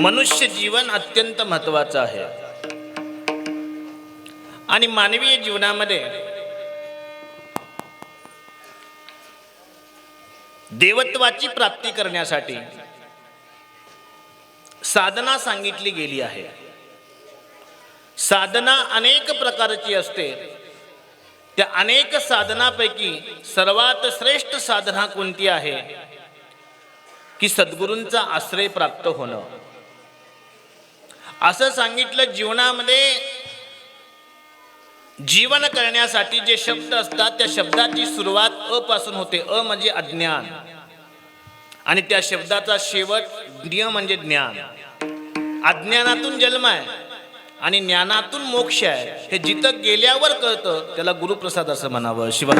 मनुष्य जीवन अत्यंत महत्वाचं आहे. आणि मानवीय जीवनामध्ये देवत्वाची प्राप्ती करण्यासाठी साधना सांगितली गेली आहे. साधना अनेक प्रकारची असते. त्या अनेक साधनापैकी सर्वात श्रेष्ठ साधना कोणती आहे? की सद्गुरूंचा आश्रय प्राप्त होणं. असं सांगितलं जीवनामध्ये जीवन करण्यासाठी जे शब्द असतात त्या शब्दाची सुरुवात अ पासून होते. अ म्हणजे अज्ञान. आणि त्या शब्दाचा शेवट ज्ञ म्हणजे ज्ञान. अज्ञानातून जन्म आहे आणि ज्ञानातून मोक्ष आहे. हे जिथं गेल्यावर कळतं त्याला गुरुप्रसाद असं म्हणावं. शिवाय